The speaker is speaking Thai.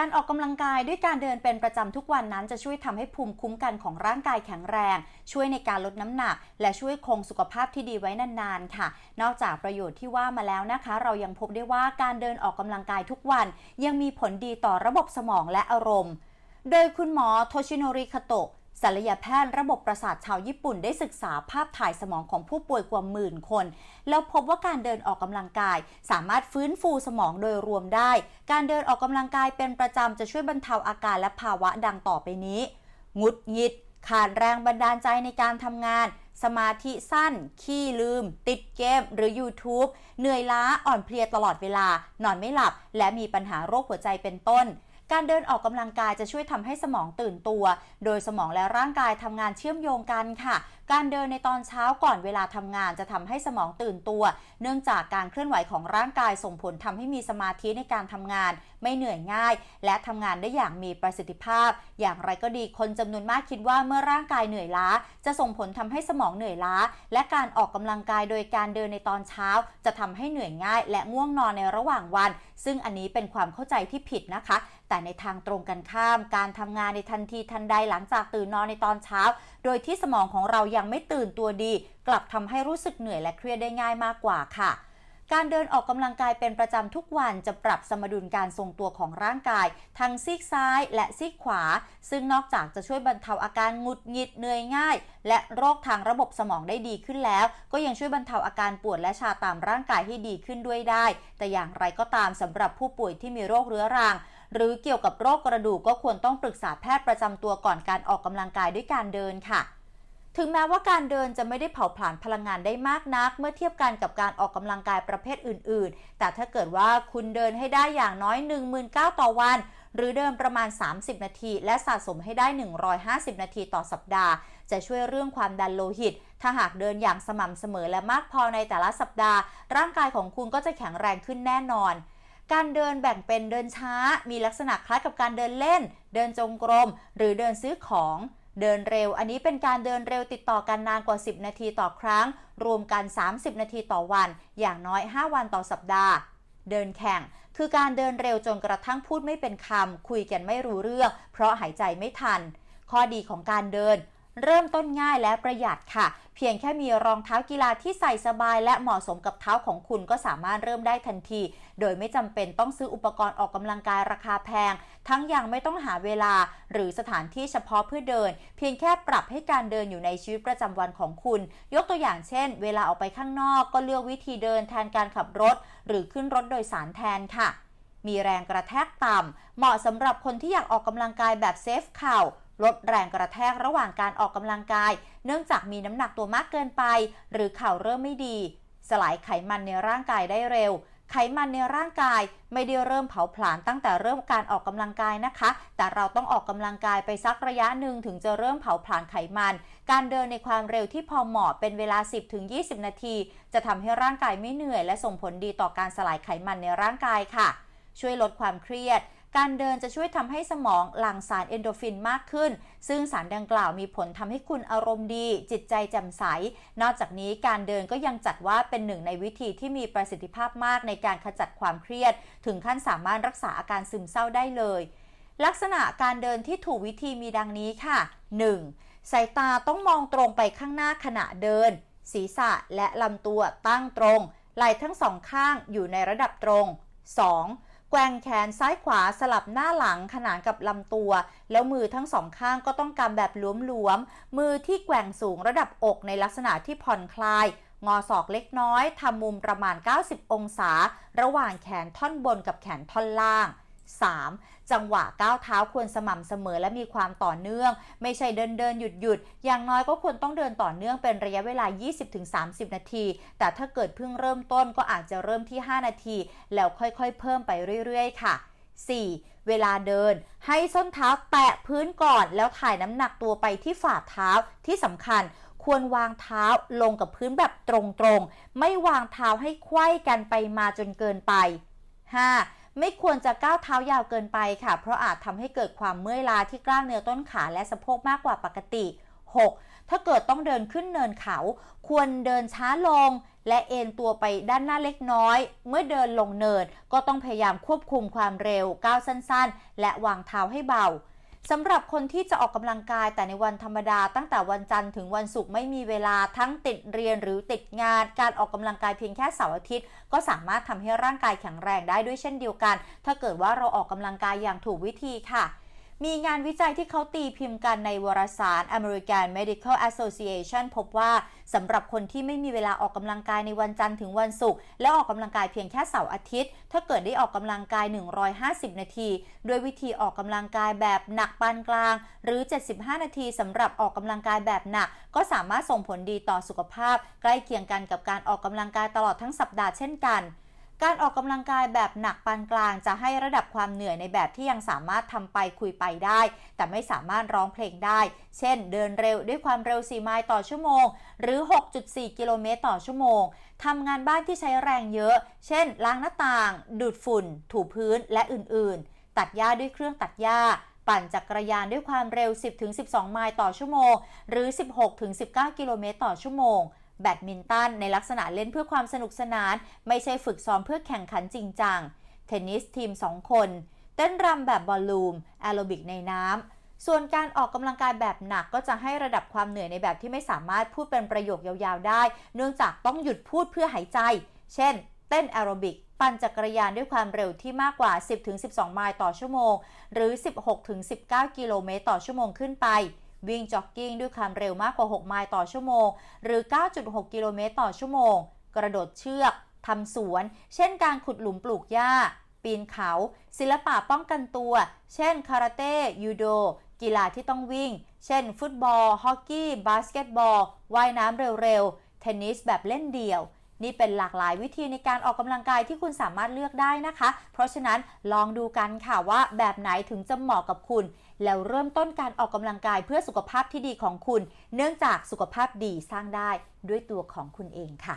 การออกกำลังกายด้วยการเดินเป็นประจำทุกวันนั้นจะช่วยทำให้ภูมิคุ้มกันของร่างกายแข็งแรง ช่วยในการลดน้ำหนัก และช่วยคงสุขภาพที่ดีไว้นานๆ ค่ะ นอกจากประโยชน์ที่ว่ามาแล้วนะคะ เรายังพบได้ว่าการเดินออกกำลังกายทุกวัน ยังมีผลดีต่อระบบสมองและอารมณ์ โดยคุณหมอโทชิโนริคาโตะ ศัลยแพทย์ระบบประสาทชาวญี่ปุ่นได้ศึกษาภาพถ่ายสมองของผู้ป่วยกว่าหมื่นคน แล้วพบว่าการเดินออกกำลังกาย สามารถฟื้นฟูสมองโดยรวมได้ การเดินออกกำลังกายเป็นประจำจะช่วยบรรเทาอาการและภาวะดังต่อไปนี้ งุดงิด ขาดแรงบันดาลใจในการทำงาน สมาธิสั้น ขี้ลืม ติดเกม หรือ YouTube เหนื่อยล้าอ่อนเพลียตลอดเวลา นอนไม่หลับ และมีปัญหาโรคหัวใจเป็นต้น การเดินออกกำลังกายจะช่วยทำให้สมองตื่นตัว โดยสมองและร่างกายทำงานเชื่อมโยงกันค่ะ การเดินในตอนเช้าก่อนเวลาทำงานจะทำให้สมองตื่นตัว เนื่องจากการเคลื่อนไหวของร่างกายส่งผลทำให้มีสมาธิในการทำงาน ไม่เหนื่อยง่าย และทำงานได้อย่างมีประสิทธิภาพ อย่างไรก็ดีคนจำนวนมากคิดว่าเมื่อร่างกายเหนื่อยล้า จะส่งผลทำให้สมองเหนื่อยล้า และการออกกำลังกายโดยการเดินในตอนเช้า จะทำให้เหนื่อยง่าย และง่วงนอนในระหว่างวัน ซึ่งอันนี้เป็นความเข้าใจที่ผิดนะคะ แต่ในทางตรงกันข้าม การทำงานในทันทีทันใดหลังจากตื่นนอนในตอนเช้า โดยที่สมองของเรายังไม่ตื่นตัวดี กลับทำให้รู้สึกเหนื่อยและเครียดได้ง่ายมากกว่าค่ะการเดินออกกำลังกายเป็นประจำทุกวันจะปรับสมดุลการทรงตัวของร่างกาย ทั้งซีกซ้ายและซีกขวา ซึ่งนอกจากจะช่วยบรรเทาอาการหงุดหงิดเหนื่อยง่าย และโรคทางระบบสมองได้ดีขึ้นแล้ว ก็ยังช่วยบรรเทาอาการปวดและชาตามร่างกายให้ดีขึ้นด้วยได้ แต่อย่างไรก็ตามสำหรับผู้ป่วยที่มีโรคเรื้อรัง หรือเกี่ยวกับโรคกระดูกก็ควรต้องปรึกษาแพทย์ประจำตัวก่อนการออกกำลังกายด้วยการเดินค่ะ ถึงแม้ว่าการเดินจะไม่ได้เผาผลาญพลังงานได้มากนัก เมื่อเทียบกันกับการออกกำลังกายประเภทอื่น ๆ แต่ถ้าเกิดว่าคุณเดินให้ได้อย่างน้อย19,000ต่อวันหรือเดินประมาณ 30 นาที และสะสมให้ได้ 150 นาทีต่อสัปดาห์ จะช่วยเรื่องความดันโลหิต ถ้าหากเดินอย่างสม่ำเสมอและมากพอในแต่ละสัปดาห์ ร่างกายของคุณก็จะแข็งแรงขึ้นแน่นอน การเดินแบ่งเป็นเดินช้า มีลักษณะคล้ายกับการเดินเล่น เดินจงกรม หรือเดินซื้อของ เดินเร็ว อันนี้เป็นการเดินเร็วติดต่อกันนานกว่า 10 นาทีต่อครั้ง รวมกัน 30 นาทีต่อวัน อย่างน้อย 5 วันต่อสัปดาห์ เดินแข่ง คือการเดินเร็วจนกระทั่งพูดไม่เป็นคำคุยกันไม่รู้เรื่อง เพราะหายใจไม่ทัน ข้อดีของการเดิน เริ่มต้นง่ายและประหยัดค่ะ เพียงแค่มีรองเท้ากีฬาที่ใส่สบาย และเหมาะสมกับเท้าของคุณก็สามารถเริ่มได้ทันที โดยไม่จำเป็นต้องซื้ออุปกรณ์ออกกำลังกายราคาแพง ทั้งยังไม่ต้องหาเวลา หรือสถานที่เฉพาะเพื่อเดิน เพียงแค่ปรับให้การเดินอยู่ในชีวิตประจำวันของคุณ ยกตัวอย่างเช่น เวลาออกไปข้างนอกก็เลือกวิธีเดินแทนการขับรถ หรือขึ้นรถโดยสารแทนค่ะ มีแรงกระแทกต่ำเหมาะสำหรับคนที่อยากออกกำลังกายแบบเซฟเข่า ลดแรงกระแทกระหว่างการออกกำลังกาย เนื่องจากมีน้ำหนักตัวมากเกินไป หรือเข่าเริ่มไม่ดี สลายไขมันในร่างกายได้เร็ว ไขมันในร่างกายไม่ได้เริ่มเผาผลาญตั้งแต่เริ่มการออกกำลังกายนะคะ แต่เราต้องออกกำลังกายไปสักระยะหนึ่งถึงจะเริ่มเผาผลาญไขมัน การเดินในความเร็วที่พอเหมาะเป็นเวลา 10-20 นาที จะทำให้ร่างกายไม่เหนื่อย และส่งผลดีต่อการสลายไขมันในร่างกายค่ะ ช่วยลดความเครียด การเดินจะช่วยทำให้สมองหลั่งสารเอนโดรฟินมากขึ้น ซึ่งสารดังกล่าวมีผลทำให้คุณอารมณ์ดี จิตใจแจ่มใส นอกจากนี้การเดินก็ยังจัดว่าเป็นหนึ่งในวิธีที่มีประสิทธิภาพมากในการขจัดความเครียด ถึงขั้นสามารถรักษาอาการซึมเศร้าได้เลย ลักษณะการเดินที่ถูกวิธีมีดังนี้ค่ะ 1. สายตาต้องมองตรงไปข้างหน้าขณะเดิน ศีรษะและลำตัวตั้งตรงไหล่ทั้งสองข้างอยู่ในระดับตรง 2. แกว่งแขนซ้ายขวาสลับหน้าหลังขนานกับลำตัว แล้วมือทั้งสองข้างก็ต้องกำแบบหลวมๆ มือที่แกว่งสูงระดับอกในลักษณะที่ผ่อนคลาย งอศอกเล็กน้อยทำมุมประมาณ 90 องศา ระหว่างแขนท่อนบนกับแขนท่อนล่าง 3. จังหวะก้าวเท้าควรสม่ำเสมอและมีความต่อเนื่อง ไม่ใช่เดินเดินหยุดหยุดอย่างน้อยก็ควรต้องเดินต่อเนื่องเป็นระยะเวลา 20-30 นาที แต่ถ้าเกิดเพิ่งเริ่มต้นก็อาจจะเริ่มที่ 5 นาที แล้วค่อยๆ เพิ่มไปเรื่อยๆ ค่ะ 4. เวลาเดิน ให้ส้นเท้าแตะพื้นก่อน แล้วถ่ายน้ำหนักตัวไปที่ฝ่าเท้าที่สำคัญควรวางเท้าลงกับพื้นแบบตรงๆ ไม่วางเท้าให้ไขว้กันไปมาจนเกินไป 5. ไม่ควรจะก้าวเท้ายาวเกินไปค่ะ เพราะอาจทำให้เกิดความเมื่อยล้าที่กล้ามเนื้อต้นขาและสะโพกมากกว่าปกติ 6. ถ้าเกิดต้องเดินขึ้นเนินเขา ควรเดินช้าลง และเอนตัวไปด้านหน้าเล็กน้อย เมื่อเดินลงเนินก็ต้องพยายามควบคุมความเร็วก้าวสั้นๆ และวางเท้าให้เบา สำหรับคนที่จะออกกำลังกายแต่ในวันธรรมดาตั้งแต่วันจันทร์ถึงวันศุกร์ไม่มีเวลาทั้งติดเรียนหรือติดงาน การออกกำลังกายเพียงแค่เสาร์อาทิตย์ ก็สามารถทำให้ร่างกายแข็งแรงได้ด้วยเช่นเดียวกัน ถ้าเกิดว่าเราออกกำลังกายอย่างถูกวิธีค่ะ มีงานวิจัยที่เขาตีพิมพ์กันในวารสาร American Medical Association พบว่าสำหรับคนที่ไม่มีเวลาออกกำลังกายในวันจันทร์ถึงวันศุกร์และออกกำลังกายเพียงแค่เสาร์อาทิตย์ ถ้าเกิดได้ออกกำลังกาย 150 นาที ด้วยวิธีออกกำลังกายแบบหนักปานกลาง หรือ 75 นาทีสำหรับออกกำลังกายแบบหนัก ก็สามารถส่งผลดีต่อสุขภาพ ใกล้เคียงกันกับการออกกำลังกายตลอดทั้งสัปดาห์เช่นกัน การออกกำลังกายแบบหนักปานกลางจะให้ระดับความเหนื่อยในแบบที่ยังสามารถทำไปคุยไปได้ แต่ไม่สามารถร้องเพลงได้ เช่น เดินเร็วด้วยความเร็ว 4 ไมล์ต่อชั่วโมง หรือ 6.4 กิโลเมตรต่อชั่วโมงทำงานบ้านที่ใช้แรงเยอะ เช่น ล้างหน้าต่าง ดูดฝุ่น ถูพื้นและอื่นๆ ตัดหญ้าด้วยเครื่องตัดหญ้าปั่นจักรยานด้วยความเร็ว 10-12 ไมล์ต่อชั่วโมง หรือ 16-19 กิโลเมตรต่อชั่วโมง แบดมินตันในลักษณะเล่นเพื่อความสนุกสนาน ไม่ใช่ฝึกซ้อมเพื่อแข่งขันจริงจัง เทนนิสทีม 2 คน เต้นรำแบบบอลลูมแอโรบิกในน้ำ ส่วนการออกกำลังกายแบบหนักก็จะให้ระดับความเหนื่อยในแบบที่ไม่สามารถพูดเป็นประโยคยาวๆได้ เนื่องจากต้องหยุดพูดเพื่อหายใจ เช่น เต้นแอโรบิกปั่นจักรยานด้วยความเร็วที่มากกว่า 10-12 ไมล์ต่อชั่วโมง หรือ 16-19 กิโลเมตรต่อชั่วโมงขึ้นไป วิ่งจ็อกกิ้งด้วยความเร็วมากกว่า 6 ไมล์ต่อชั่วโมง หรือ 9.6 กิโลเมตรต่อชั่วโมง กระโดดเชือกทำสวน เช่นการขุดหลุมปลูกหญ้า ปีนเขา ศิลปะป้องกันตัว เช่น คาราเต้ ยูโด กีฬาที่ต้องวิ่ง เช่น ฟุตบอล ฮอกกี้ บาสเกตบอล ว่ายน้ำเร็วๆ เทนนิสแบบเล่นเดี่ยว นี่เป็นหลากหลายวิธีในการออกกำลังกายที่คุณสามารถเลือกได้นะคะ เพราะฉะนั้นลองดูกันค่ะว่าแบบไหนถึงจะเหมาะกับคุณ แล้วเริ่มต้นการออกกำลังกายเพื่อสุขภาพที่ดีของคุณ เนื่องจากสุขภาพดีสร้างได้ด้วยตัวของคุณเองค่ะ